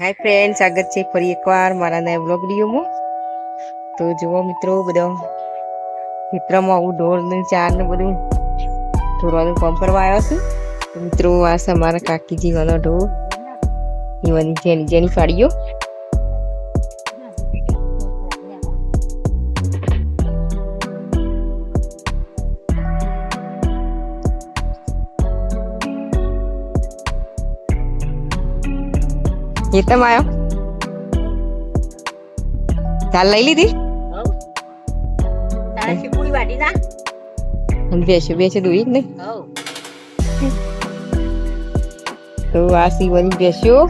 હાય friend સ્વાગત છે ફરી એકવાર મારા નવા બ્લોગ વિડીયોમાં. તો જુઓ મિત્રો, બધા ઢોર ને ચાર ને બધું ઢોરવાનું કામ કરવા આવ્યો છું. તો મિત્રો, આ છે મારા કાકીજી વાળો ઢોર. એવાની જેની જેની ફાડીઓ. એ તમે આવ્યો ચાલ લઈ લીધી બેસ્યો બેસ્યો દોઈ જ નહીં તો આ સીવાની બેસ્યો.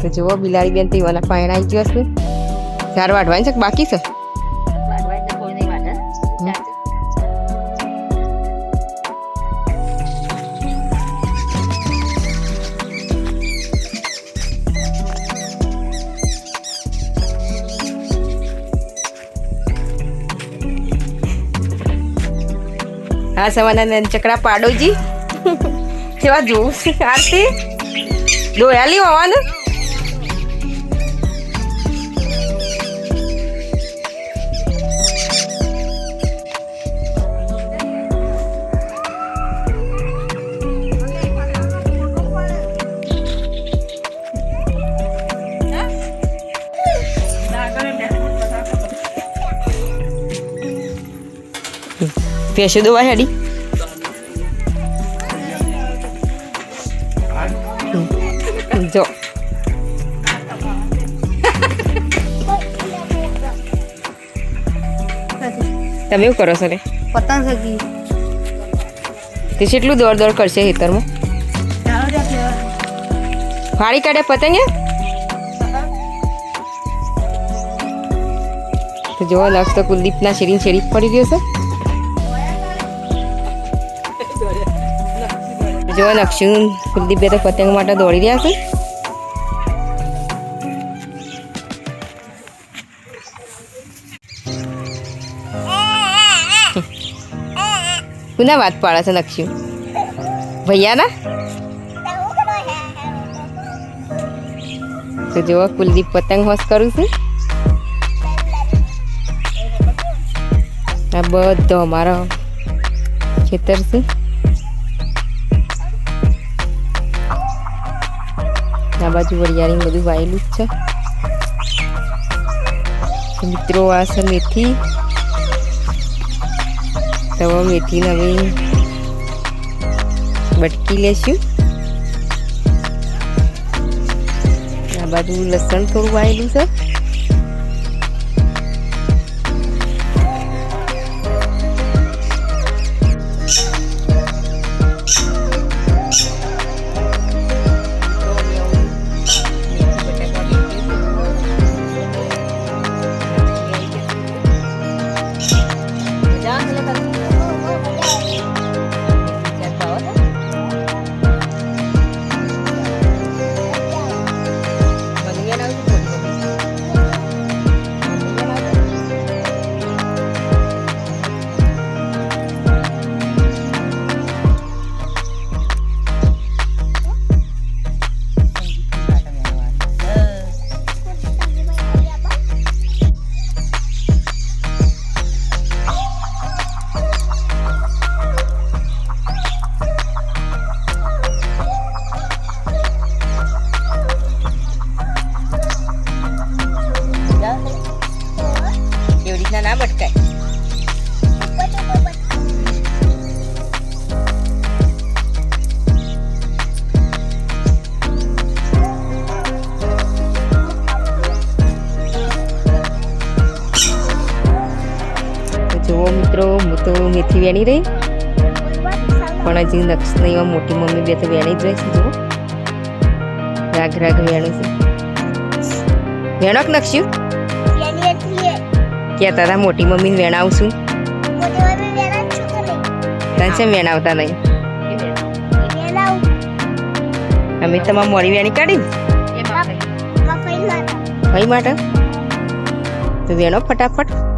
તો જુઓ બિલાડી બેન તો એવાના આવી ગયો છે ચાર વાઢવાની છે કે બાકી છે? હા સવાના નંચકડા પાડોજી. કેવા છે આરતી? દોયાલી હોવાનું? પેશો દોવા હેડી જો તમે એવું કરો છો ને પતંગ સગી તે કેટલું દોડ દોડ કરશે હેતરમાં ફાડી કાઢે પતંગ? તો જોવા લાગશે કુલદીપના શેરી શેરી પડી ગયો છે. જો નક્ષુ કુલદીપે તો પતંગ માટે દોડી રહ્યા છે. કોના વાત પાડે છે નક્ષુ ભૈયાના? તો જો કુલદીપ પતંગ હોસ કરું છું. આ બધો અમારો ખેતર છે. આ બાજુ વરિયાળી બધું વાયેલું જ છે. મિત્રો, આ છે મેથી. તો મેથી હવે બટકી લેશું. આ બાજુ લસણ થોડું વાયેલું છે. વેણી રહી. પણ હજી નક્ષ નહીં મોટી મમ્મી બે તો વેણી જ રહી છે જુઓ. રાગ રાગ વેણું છે. વેણોક નક્ષ્યું કહેતા હતા મોટી મમ્મીને વેણાવશું તને છે વેણાવતા નહીં. અમે તમારે મોડી વેણી કાઢી કઈ માટે? તો વેણો ફટાફટ.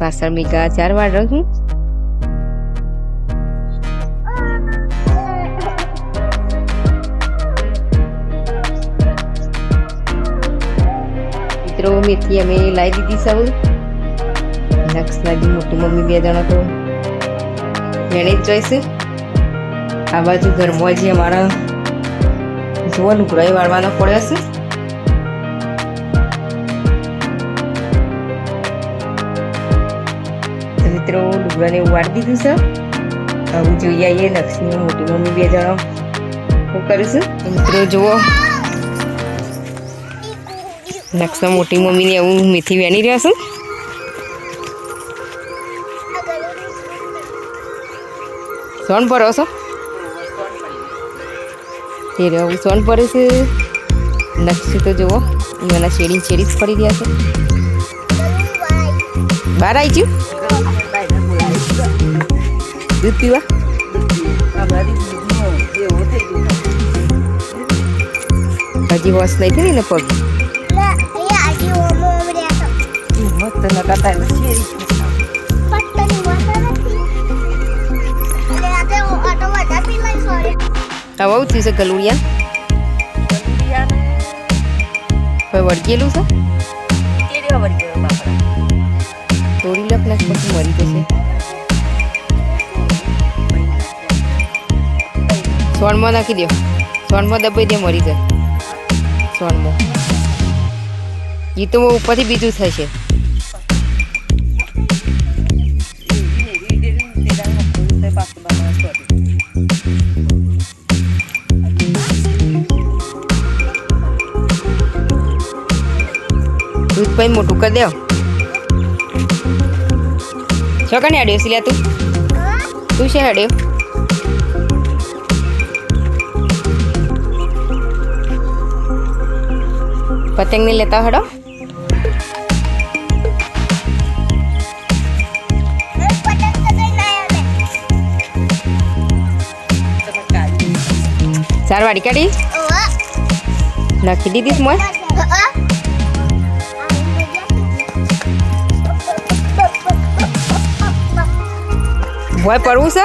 વાસણની ગા ચાર વાર રહું. મિત્રો મેથી અમે લાવી દીધી સૌ લક્ષ લાગી મોટી મમ્મી બે જણા તો. એને જ જોઈશે. આ બાજુ ઘરમાં જે અમારા જોવાનું લુગડાઈ વાળવાનો પડ્યો છે. મિત્રો લુગડાને ઉવાડી દીધું છે. હવે જોઈએ આવીએ લક્ષ્મી મોટી મમ્મી બે જણા. હું કરીશું તો મિત્રો, જુઓ. લક્ષ્મી મોટી મમ્મીને એવું મેથી વેની રહ્યા છું. સોન ભરો છો? એ રહ્યું સોન પર છે. નક્ષી તો જુઓ, એના શેડી શેડી જ પડી રહ્યા છે. બહાર આવી ગયું? પીવા હજી વોશ નહીં થઈ ને પગ? મસ્ત લગાતા હવે આવું થયું છે? ગલુડિયા હવે વળગેલું છે તોડી લખ નાખ પછી મરી જશે. સોનમાં નાખી દો સોનમાં દબાઈ દે મરી જાય સોનમાં એ તો ઉપરથી બીજું થશે. દૂધ પછી મોટું કરી દેવ છોકરાને હાડ્યો સિલ્યા તું? તું છે હાડ્યો? પતંગ ને લેતા હડો. ચાર વાડી કાઢી. નાખી દીધીશ મોય. ભોય પડવું છે?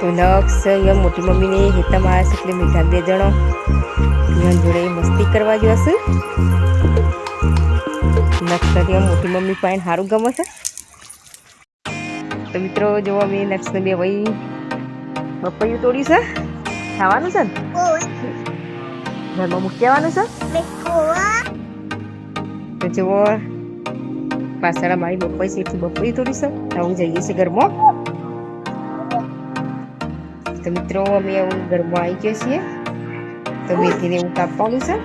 તો લક્ષ એમ મોટી મમ્મીને આવ્યા છે એટલે મીઠા બે જણો જોડે મસ્તી કરવા ગયો છે નક્ષ મોટી મમ્મી પાણી સારું ગમે છે. તો મિત્રો જો અમે નક્ષ બે ભાઈ બપૈયું તોડ્યું છે. ખાવાનું છે ઘરમાં મૂકી આવવાનું છે? તો જુઓ, પાછળ મારી બપોઈ છે, એટલી બપોઈ થોડી છે આવું જઈએ છીએ ઘરમાં. તો મિત્રો અમે આવું ઘરમાં આવી ગયા છીએ. તો મેથીને એવું કાપવાનું છે.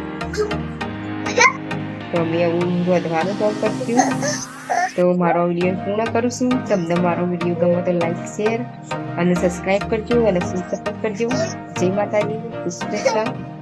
તો અમે આવું વધવાનું કોલ કરશું. તો મારો વીડિયો પૂર્ણ કરું છું. તમને મારો વીડિયો ગમે તો લાઈક શેર અને સબસ્ક્રાઈબ કરજો અને સબસ્ક્રાઈબ કરજો. જય માતાજી. કૃષ્ણ.